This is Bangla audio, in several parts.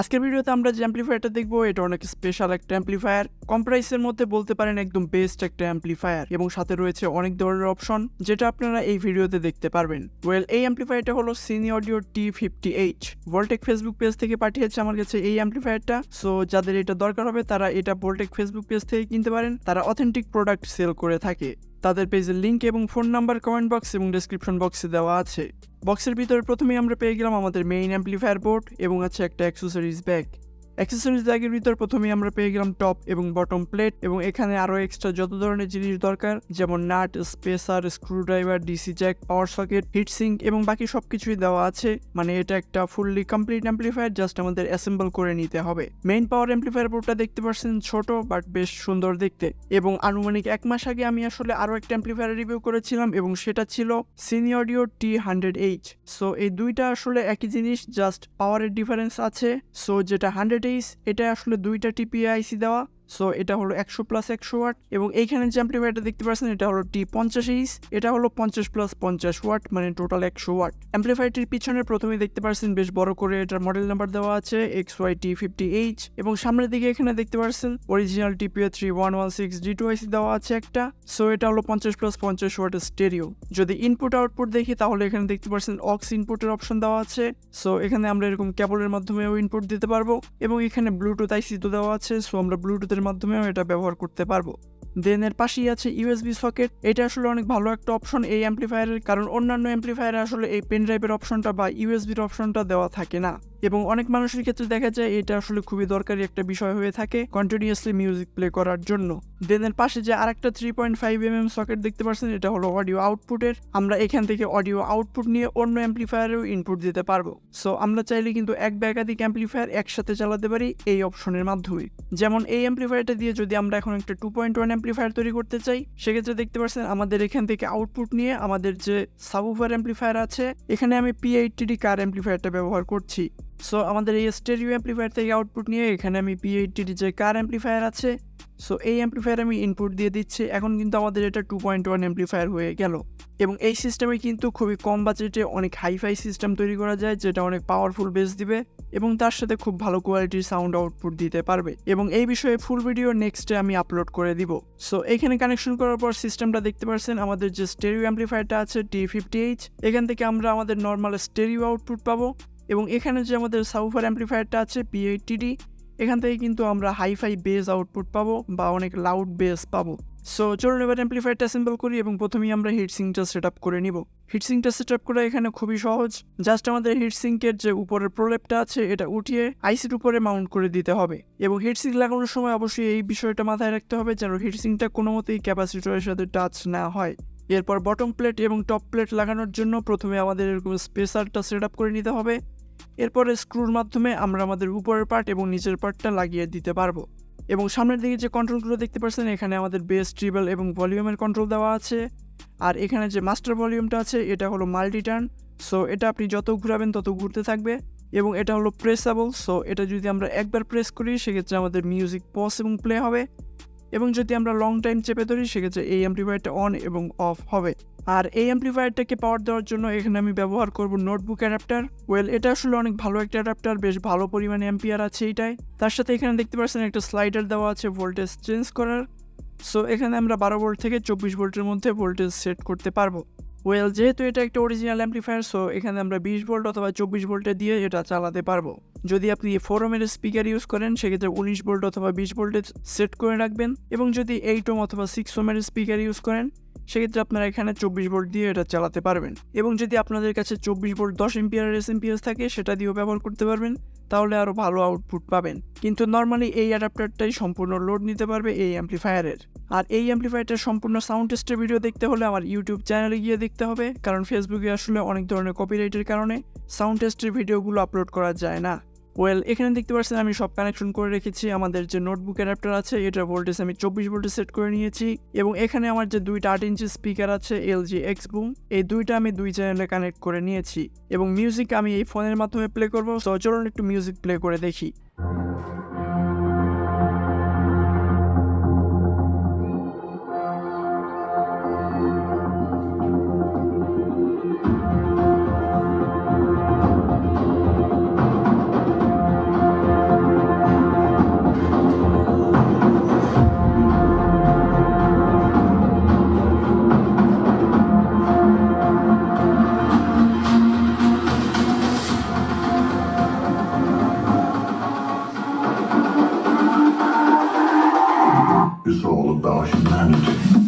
আজকের ভিডিওতে আমরা যে অ্যাম্প্লিফায়ারটা দেখব, এটা অনেক স্পেশাল একটা অ্যাম্প্লিফায়ার কম প্রাইসের মধ্যে বলতে পারেন একদম বেস্ট একটা অ্যাম্প্লিফায়ার এবং সাথে রয়েছে অনেক ধরনের অপশন যেটা আপনারা এই ভিডিওতে দেখতে পারবেন। ওয়েল এই অ্যাম্প্লিফায়ারটা হলো সিনি audio T fifty H Voltech Facebook page থেকে পাঠিয়েছে আমার কাছে এই অ্যাম্প্লিফায়ারটা সো যাদের এটা দরকার হবে, তারা এটা ভোল্টেক ফেসবুক পেজ থেকে কিনতে পারেন। তারা অথেন্টিক প্রোডাক্ট সেল করে থাকে। তাদের পেজের লিঙ্ক এবং ফোন নাম্বার কমেন্ট বক্স এবং ডেসক্রিপশন বক্সে দেওয়া আছে। বক্সের ভিতরে প্রথমেই আমরা পেয়ে গেলাম আমাদের মেইন অ্যাম্পলিফায়ার বোর্ড এবং আছে একটা অ্যাক্সেসরিজ ব্যাগ অ্যাক্সেসরিজ ব্যাগের ভিতর প্রথমেই আমরা পেয়ে গেলাম টপ এবং বটম প্লেট এবং এখানে আরও এক্সট্রা যত ধরনের জিনিস দরকার, যেমন nut spacer screwdriver DC jack power socket heatsink এবং বাকি সব কিছুই দেওয়া আছে। মানে এটা একটা ফুললি কমপ্লিট অ্যাম্প্লিফায়ার জাস্ট আমাদের অ্যাসেম্বল করে নিতে হবে। মেইন পাওয়ার অ্যাম্প্লিফায়ার বোর্ডটা দেখতে পাচ্ছেন ছোট বাট বেশ সুন্দর দেখতে। এবং আনুমানিক এক মাস আগে আমি আসলে আরও একটা অ্যাম্প্লিফায়ার রিভিউ করেছিলাম এবং সেটা ছিল সিনিয়ডিও টি হান্ড্রেড এইচ সো এই দুইটা আসলে একই জিনিস জাস্ট পাওয়ারের ডিফারেন্স আছে। সো যেটা হান্ড্রেড এটা আসলে দুইটা টিপিআইসি দেওয়া। সো এটা হলো একশো প্লাস একশো ওয়াট এবং এইখানে যে অ্যাম্প্লিফায়ারটা দেখতে পাচ্ছেন, এটা হলো টি পঞ্চাশ এইচ এটা হলো পঞ্চাশ প্লাস পঞ্চাশ ওয়াট মানে টোটাল একশো ওয়াট অ্যাম্প্লিফায়ারটির পিছনে প্রথমে দেখতে পাচ্ছেন, বেশ বড় করে এটার মডেল নাম্বার দেওয়া আছে X Y T fifty H এবং সামনের দিকে এখানে দেখতে পাচ্ছেন original TPA three one one six G two IC দেওয়া আছে একটা। সো এটা হলো পঞ্চাশ প্লাস পঞ্চাশ ওয়াটের স্টেরিও যদি ইনপুট আউটপুট দেখি, তাহলে এখানে দেখতে পাচ্ছেন অক্স ইনপুটের অপশন দেওয়া আছে। সো এখানে আমরা এরকম কেবলের মাধ্যমেও ইনপুট দিতে পারব এবং এখানে ব্লুটুথ আইসি তো দেওয়া আছে। সো আমরা ব্লুটুথের মাধ্যমেও এটা ব্যবহার করতে পারব। দেন এর পাশেই আছে ইউএসবি সকেট এটা আসলে অনেক ভালো একটা অপশন এই অ্যাম্প্লিফায়ারের কারণ অন্যান্য অ্যাম্প্লিফায়ারে আসলে এই পেন ড্রাইভের অপশনটা বা ইউএসবির অপশনটা দেওয়া থাকে না। এবং অনেক মানুষের ক্ষেত্রে দেখা যায় এটা আসলে খুবই দরকারি একটা বিষয় হয়ে থাকে কন্টিনিউয়াসলি মিউজিক প্লে করার জন্য। দেন এর পাশে যে আরেকটা three point five M M socket দেখতে পাচ্ছেন এটা হলো অডিও আউটপুটের আমরা এখান থেকে অডিও আউটপুট নিয়ে অন্য অ্যাম্প্লিফায়ারেও ইনপুট দিতে পারব। সো আমরা চাইলে কিন্তু এক বা একাধিক অ্যাম্প্লিফায়ার একসাথে চালাতে পারি এই অপশনের মাধ্যমে। যেমন এই অ্যাম্প্লিফায়ারটা দিয়ে যদি আমরা এখন একটা টু পয়েন্ট ওয়ান অ্যাম্প্লিফায়ার তৈরি করতে চাই, সেক্ষেত্রে দেখতে পাচ্ছেন আমাদের এখান থেকে আউটপুট নিয়ে আমাদের যে সাবুফার অ্যাম্প্লিফায়ার আছে, এখানে আমি পি এইটটি কার অ্যাম্প্লিফায়ারটা ব্যবহার করছি। সো আমাদের এই স্টেরিও অ্যাম্প্লিফায়ার থেকে আউটপুট নিয়ে এখানে আমি পি এইটটির যে কার অ্যাম্প্লিফায়ার আছে। সো এই অ্যাম্প্লিফায়ার আমি ইনপুট দিয়ে দিচ্ছি। এখন কিন্তু আমাদের এটা টু পয়েন্ট ওয়ান অ্যাম্প্লিফায়ার হয়ে গেল। এবং এই সিস্টেমে কিন্তু খুবই কম বাজেটে অনেক হাইফাই সিস্টেম তৈরি করা যায়, যেটা অনেক পাওয়ারফুল বেস দিবে এবং তার সাথে খুব ভালো কোয়ালিটির সাউন্ড আউটপুট দিতে পারবে। এবং এই বিষয়ে ফুল ভিডিও নেক্সটে আমি আপলোড করে দিব। সো এখানে কানেকশন করার পর সিস্টেমটা দেখতে পাচ্ছেন আমাদের যে স্টেরিও অ্যাম্প্লিফায়ারটা আছে টি ফিফটি এইচ এখান থেকে আমরা আমাদের নর্মাল স্টেরিও আউটপুট পাবো। এবং এখানে যে আমাদের সাউফার অ্যাম্প্লিফায়ারটা আছে পিএইটিডি এখান থেকে কিন্তু আমরা হাইফাই বেস আউটপুট পাবো বা অনেক লাউড বেস পাবো। সো চলুন এবার অ্যাম্প্লিফায়ারটা অ্যাসেম্বল করি এবং প্রথমেই আমরা হিটসিংটা সেট আপ করে নিব। হিটসিংটা সেট আপ করা এখানে খুবই সহজ। জাস্ট আমাদের হিটসিঙ্কের যে উপরের প্রলেপটা আছে, এটা উঠিয়ে আইসির উপরে মাউন্ট করে দিতে হবে। এবং হিটসিং লাগানোর সময় অবশ্যই এই বিষয়টা মাথায় রাখতে হবে যেন হিটসিংটা কোনো মতেই ক্যাপাসিটরের সাথে টাচ না হয়। এরপর বটম প্লেট এবং টপ প্লেট লাগানোর জন্য প্রথমে আমাদের এরকম স্পেসারটা সেট আপ করে নিতে হবে। এরপরে স্ক্রুর মাধ্যমে আমরা আমাদের উপরের পার্ট এবং নিচের পার্টটা লাগিয়ে দিতে পারব। এবং সামনের দিকে যে কন্ট্রোলগুলো দেখতে পাচ্ছেন এখানে আমাদের বেস ট্রিবল এবং ভলিউমের কন্ট্রোল দেওয়া আছে। আর এখানে যে মাস্টার ভলিউমটা আছে, এটা হলো মাল্টি টার্ন সো এটা আপনি যত ঘুরাবেন, তত ঘুরতে থাকবে। এবং এটা হলো প্রেসেবল সো এটা যদি আমরা একবার প্রেস করি, সেক্ষেত্রে আমাদের মিউজিক পজ এবং প্লে হবে। এবং যদি আমরা লং টাইম চেপে ধরি, সেক্ষেত্রে এই অ্যাম্প্লিফায়ারটা অন এবং অফ হবে। আর এই অ্যাম্প্লিফায়ারটাকে পাওয়ার দেওয়ার জন্য এখানে আমি ব্যবহার করব নোটবুক অ্যাডাপ্টার ওয়েল এটা আসলে অনেক ভালো একটা অ্যাডাপ্টার বেশ ভালো পরিমাণে অ্যাম্পিয়ার আছে এইটাই তার সাথে এখানে দেখতে পাচ্ছেন একটা স্লাইডার দেওয়া আছে ভোল্টেজ চেঞ্জ করার। সো এখানে আমরা বারো ভোল্ট থেকে চব্বিশ ভোল্টের মধ্যে ভোল্টেজ সেট করতে পারব। ওয়েল যেহেতু এটা একটা অরিজিনাল অ্যাম্প্লিফায়ার সো এখানে আমরা বিশ ভোল্ট অথবা চব্বিশ ভোল্টে দিয়ে এটা চালাতে পারব। যদি আপনি ফোরমের স্পিকার ইউজ করেন, সেক্ষেত্রে উনিশ ভোল্ট অথবা বিশ ভোল্টে সেট করে রাখবেন। এবং যদি এইট ওম অথবা সিক্স ওমের স্পিকার ইউজ করেন সেক্ষেত্রে আপনারা এখানে চব্বিশ ভোল্ট দিয়ে এটা চালাতে পারবেন। এবং যদি আপনাদের কাছে চব্বিশ ভোল্ট দশ এমপিয়ার এস এমপিএস থাকে, সেটা দিয়েও ব্যবহার করতে পারবেন, তাহলে আরও ভালো আউটপুট পাবেন। কিন্তু নর্মালি এই অ্যাডাপ্টারটাই সম্পূর্ণ লোড নিতে পারবে এই অ্যাম্প্লিফায়ারের আর এই অ্যাম্প্লিফায়ারটার সম্পূর্ণ সাউন্ড টেস্টের ভিডিও দেখতে হলে আমার ইউটিউব চ্যানেলে গিয়ে দেখতে হবে, কারণ ফেসবুকে আসলে অনেক ধরনের কপিরাইটের কারণে সাউন্ড টেস্টের ভিডিওগুলো আপলোড করা যায় না। ওয়েল এখানে দেখতে পাচ্ছেন আমি সব কানেকশন করে রেখেছি। আমাদের যে নোটবুক অ্যাডাপ্টার আছে এটার ভোল্টেজ আমি চব্বিশ ভোল্টে সেট করে নিয়েছি। এবং এখানে আমার যে দুইটা আট ইঞ্চি স্পিকার আছে এলজি এক্স বুম এই দুইটা আমি দুই চ্যানেলে কানেক্ট করে নিয়েছি। এবং মিউজিক আমি এই ফোনের মাধ্যমে প্লে করব। তো চলুন একটু মিউজিক প্লে করে দেখি। Yusroğlu Davaşı'ndan ötürü.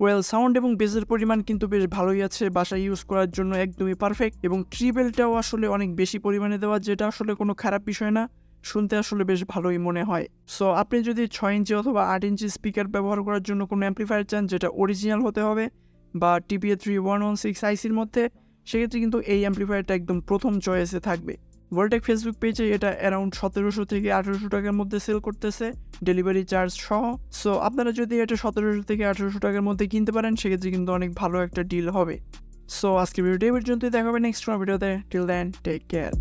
Well sound এবং বেজের পরিমাণ কিন্তু বেশ ভালোই আছে বাসায় ইউজ করার জন্য একদমই পারফেক্ট এবং ট্রিবেলটাও আসলে অনেক বেশি পরিমাণে দেওয়া, যেটা আসলে কোনো খারাপ বিষয় না। শুনতে আসলে বেশ ভালোই মনে হয়। সো আপনি যদি ছয় ইঞ্চি অথবা আট ইঞ্চি স্পিকার ব্যবহার করার জন্য কোনো অ্যাম্প্লিফায়ার চান, যেটা অরিজিনাল হতে হবে বা TPA three one one six আইসির মধ্যে, সেক্ষেত্রে কিন্তু এই অ্যাম্প্লিফায়ারটা একদম প্রথম চয়েসে থাকবে। ভোল্টেক ফেসবুক পেজে এটা অ্যারাউন্ড সতেরোশো থেকে আঠেরোশো টাকার মধ্যে সেল করতেছে ডেলিভারি চার্জ সহ। সো আপনারা যদি এটা সতেরোশো থেকে আঠেরোশো টাকার মধ্যে কিনতে পারেন, সেক্ষেত্রে কিন্তু অনেক ভালো একটা ডিল হবে। সো আজকে ভিডিওটি পর্যন্তই দেখাবে নেক্সট ভিডিওতে। Till then take care